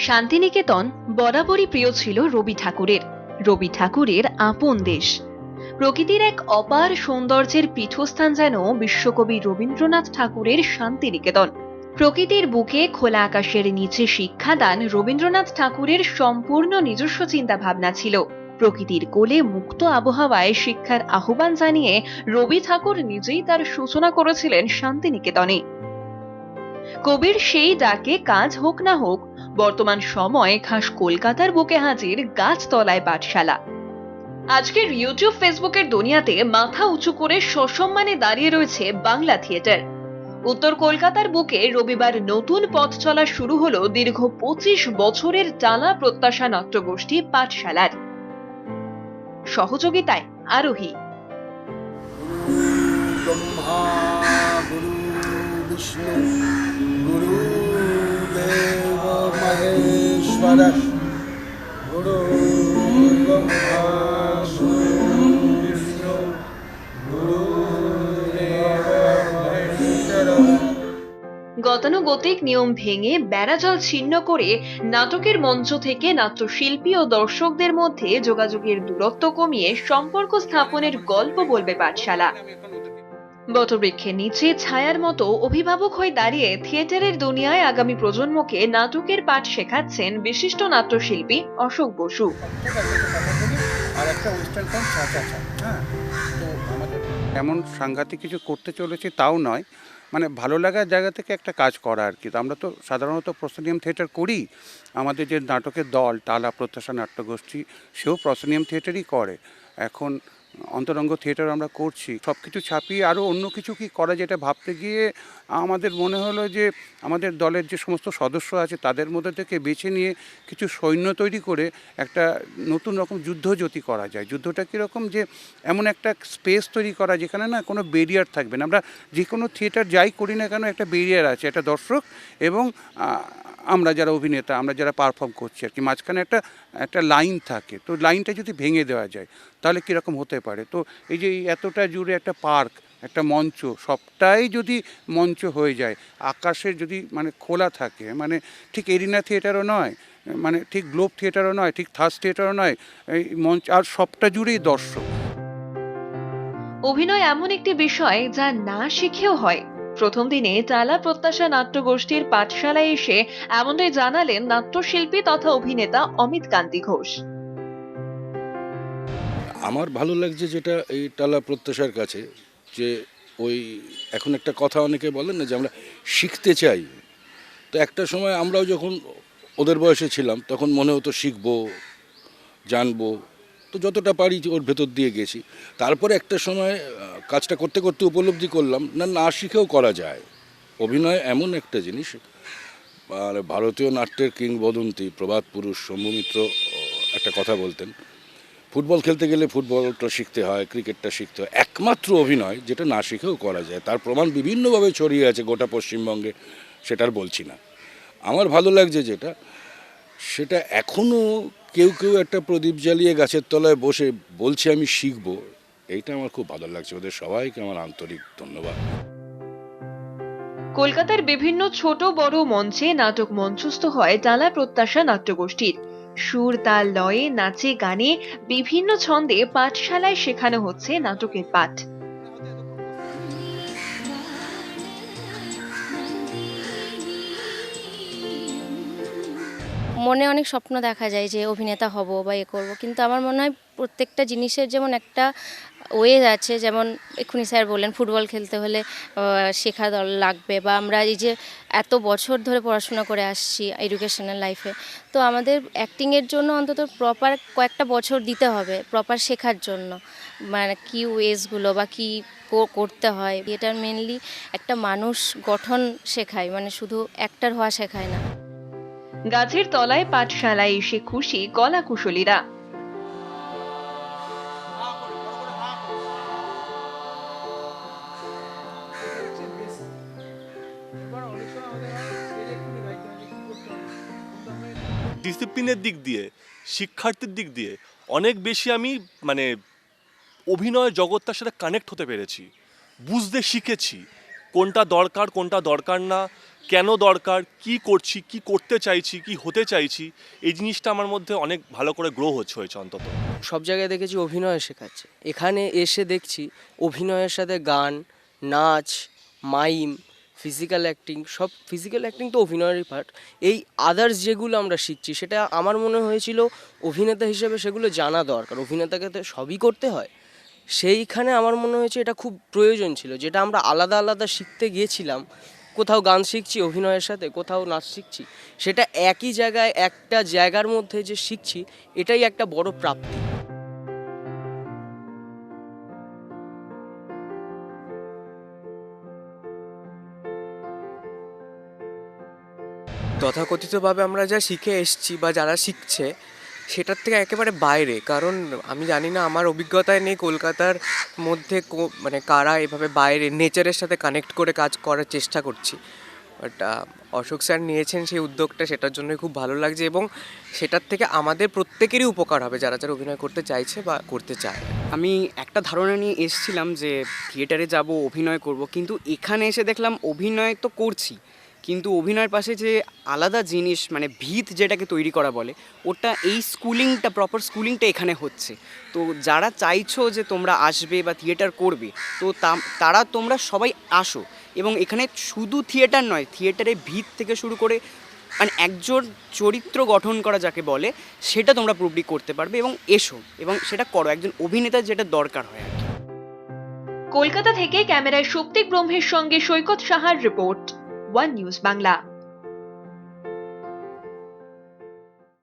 শান্তিনিকেতন বরাবরই প্রিয় ছিল রবি ঠাকুরের। রবি ঠাকুরের আপন দেশ। প্রকৃতির এক অপার সৌন্দর্যের পীঠস্থান যেন বিশ্বকবি রবীন্দ্রনাথ ঠাকুরের শান্তিনিকেতন। প্রকৃতির বুকে খোলা আকাশের নিচে শিক্ষাদান রবীন্দ্রনাথ ঠাকুরের সম্পূর্ণ নিজস্ব চিন্তা ভাবনা ছিল। প্রকৃতির কোলে মুক্ত আবহাওয়ায় শিক্ষার আহ্বান জানিয়ে রবি ঠাকুর নিজেই তার সূচনা করেছিলেন শান্তিনিকেতনে। কবির সেই ডাকে কাজ হোক না হোক বর্তমান সময়ে খাস কলকাতার বুকে হাজির গাছতলায় পাঠশালা। আজকের ইউটিউব ফেসবুকের দুনিয়াতে মাথা উঁচু করে সসম্মানে দাঁড়িয়ে রয়েছে বাংলা থিয়েটার। উত্তর কলকাতার বুকে রবিবার নতুন পথ চলা শুরু হলো দীর্ঘ পঁচিশ বছরের টানা প্রত্যাশা নাট্যগোষ্ঠী পাঠশালার। সহযোগিতায় আরোহী। ব্রহ্মা, গুরু, বিষ্ণু। महेश्वर गुरु ब्रह्मा गुरु विष्णु गुरुदेव महेश्वर গতানুগতিক নিয়ম ভেঙে বেড়াজাল ছিন্ন করে নাটকের মঞ্চ থেকে নাট্যশিল্পী ও দর্শকদের মধ্যে যোগাযোগের দূরত্ব কমিয়ে সম্পর্ক স্থাপনের গল্প বলবে পাঠশালা বটবৃক্ষের নিচে ছায়ার মতো অভিভাবক হয়ে দাঁড়িয়ে থিয়েটারের দুনিয়ায় আগামী প্রজন্মকে নাটকের পাঠ শেখাচ্ছেন বিশিষ্ট নাট্যশিল্পী অশোক বসু। চা হ্যাঁ? এমন সাংঘাতিক কিছু করতে চলেছে তাও নয়। মানে ভালো লাগার জায়গা থেকে একটা কাজ করা আর কি। আমরা তো সাধারণত প্রসেনিয়াম থিয়েটার করি। আমাদের যে নাটকের দল টালা প্রত্যাশা নাট্যগোষ্ঠী, সেও প্রসেনিয়াম থিয়েটারই করে। এখন অন্তরঙ্গ থিয়েটার আমরা করছি। সব কিছু ছাপিয়ে আরও অন্য কিছু কি করা যেটা ভাবতে গিয়ে আমাদের মনে হলো যে আমাদের দলের যে সমস্ত সদস্য আছে তাদের মধ্যে থেকে বেছে নিয়ে কিছু সৈন্য তৈরি করে একটা নতুন রকম যুদ্ধজ্যোতি করা যায়। যুদ্ধটা কীরকম যে এমন একটা স্পেস তৈরি করা যেখানে না কোনো বেরিয়ার থাকবে না। আমরা যে কোনো থিয়েটার যাই করি না কেন একটা বেরিয়ার আছে, একটা দর্শক এবং আমরা যারা অভিনেতা, আমরা যারা পারফর্ম করছি আর কি। মাঝখানে একটা একটা লাইন থাকে। তো লাইনটা যদি ভেঙে দেওয়া যায় তাহলে কীরকম হতে পারে? তো এই যে এতটা জুড়ে একটা পার্ক, একটা মঞ্চ, সবটাই যদি মঞ্চ হয়ে যায়, আকাশে যদি মানে খোলা থাকে মানে ঠিক এরিনা থিয়েটারও নয় মানে ঠিক গ্লোব থিয়েটারও নয়, ঠিক থার্স থিয়েটারও নয়, এই মঞ্চ আর সবটা জুড়েই দর্শক। অভিনয় এমন একটি বিষয় যা না শিখেও হয়। প্রথম দিনে টালা প্রত্যাশা নাট্যগোষ্ঠীর পাঠশালায় এসে এমনটাই জানালেন নাট্যশিল্পী তথা অভিনেতা অমিত কান্তি ঘোষ। আমার ভালো লাগছে যেটা এই টালা প্রত্যাশার কাছে, যে ওই এখন একটা কথা অনেকে বলেন না যে আমরা শিখতে চাই। তো একটা সময় আমরাও যখন ওদের বয়সে ছিলাম, তখন মনে হতো শিখব, জানব, তো যতটা পারি ওর ভেতর দিয়ে গেছি। তারপরে একটা সময় কাজটা করতে করতে উপলব্ধি করলাম, না না শিখেও করা যায়। অভিনয় এমন একটা জিনিস, আর ভারতীয় নাট্যের কিংবদন্তি প্রবাদ পুরুষ শম্ভুমিত্র একটা কথা বলতেন ফুটবল খেলতে গেলে ফুটবলটা শিখতে হয়, ক্রিকেটটা শিখতে হয়। একমাত্র অভিনয় যেটা না শিখেও করা যায়। তার প্রমাণ বিভিন্নভাবে ছড়িয়ে আছে গোটা পশ্চিমবঙ্গে সেটার বলছি না। আমার ভালো লাগছে যেটা, সেটা এখনও কেউ কেউ একটা প্রদীপ জ্বালিয়ে গাছের তলায় বসে বলছে আমি শিখব, এইটা আমার খুব ভালো লাগছে। ওদের সবাইকে আমার আন্তরিক ধন্যবাদ। কলকাতার বিভিন্ন ছোট বড় মঞ্চে নাটক মঞ্চস্থ হয় টালা প্রত্যাশা নাট্যগোষ্ঠীর। সুর, তাল, লয়ে, নাচে, গানে বিভিন্ন ছন্দে পাঠশালায় শেখানো হচ্ছে নাটকের পাঠ। মনে অনেক স্বপ্ন দেখা যায় যে অভিনেতা হব বা এ করব, কিন্তু আমার মনে হয় প্রত্যেকটা জিনিসের যেমন একটা ওয়ে আছে, যেমন এক্ষুনি স্যার বললেন ফুটবল খেলতে হলে শেখা দল লাগবে বা আমরা এই যে এত বছর ধরে পড়াশোনা করে আসছি এডুকেশনাল লাইফে তো আমাদের অ্যাক্টিংয়ের জন্য অন্তত প্রপার কয়েকটা বছর দিতে হবে প্রপার শেখার জন্য। মানে কী ওয়েজগুলো বা কি কো- করতে হয় এটার মেনলি একটা মানুষ গঠন শেখায় মানে শুধু অ্যাক্টার হওয়া শেখায় না। গাছের তলায় পাঠশালায় এসে খুশি কলা কুশলীরা ডিসিপ্লিনের দিক দিয়ে, শিক্ষার্থীর দিক দিয়ে অনেক বেশি আমি মানে অভিনয় জগৎটার সাথে কানেক্ট হতে পেরেছি। বুঝতে শিখেছি কোনটা দরকার কোনটা দরকার না, কেন দরকার, কি করছি, কি করতে চাইছি, কি হতে চাইছি, এই জিনিসটা আমার মধ্যে অনেক ভালো করে গ্রো হচ্ছে হয়েছে অন্তত। সব জায়গায় দেখেছি অভিনয় শেখাচ্ছে। এখানে এসে দেখছি অভিনয়ের সাথে গান, নাচ, মাইম ফিজিক্যাল অ্যাক্টিং সব ফিজিক্যাল অ্যাক্টিং তো অভিনয়েরই পার্ট এই আদার্স যেগুলো আমরা শিখছি, সেটা আমার মনে হয়েছিল অভিনেতা হিসেবে সেগুলো জানা দরকার। অভিনেতাকে তো সবই করতে হয়। সেইখানে আমার মনে হয়েছে এটা খুব প্রয়োজন ছিল, যেটা আমরা আলাদা আলাদা শিখতে গিয়েছিলাম। কোথাও গান শিখছি অভিনয়ের সাথে, কোথাও নাচ শিখছি। সেটা একই জায়গায় একটা জায়গার মধ্যে যে শিখছি, এটাই একটা বড় প্রাপ্তি। তথাকথিতভাবে আমরা যা শিখে এসেছি বা যারা শিখছে, সেটার থেকে একেবারে বাইরে। কারণ আমি জানি না আমার অভিজ্ঞতায় নেই কলকাতার মধ্যে মানে কারা এভাবে বাইরে নেচারের সাথে কানেক্ট করে কাজ করার চেষ্টা করছি। বাট অশোক স্যার নিয়েছেন সেই উদ্যোগটা, সেটার জন্যই খুব ভালো লাগছে এবং সেটার থেকে আমাদের প্রত্যেকেরই উপকার হবে যারা যারা অভিনয় করতে চাইছে বা করতে চায়। আমি একটা ধারণা নিয়ে এসেছিলাম যে থিয়েটারে যাব, অভিনয় করব, কিন্তু এখানে এসে দেখলাম অভিনয় তো করছি। কিন্তু অভিনয়ের পাশে যে আলাদা জিনিস মানে ভিত যেটাকে তৈরি করা বলে, ওটা এই স্কুলিংটা প্রপার স্কুলিংটা এখানে হচ্ছে। তো যারা চাইছো যে তোমরা আসবে বা থিয়েটার করবে, তো তারা তোমরা সবাই আসো। এবং এখানে শুধু থিয়েটার নয় থিয়েটারে ভিত থেকে শুরু করে মানে একজন চরিত্র গঠন করা যাকে বলে, সেটা তোমরা প্রুভলি করতে পারবে এবং এসো, এবং সেটা করো। একজন অভিনেতার যেটা দরকার হয়। কলকাতা থেকে ক্যামেরায় শক্তি ব্রহ্মের সঙ্গে সৈকত সাহার রিপোর্ট वन न्यूज बांगला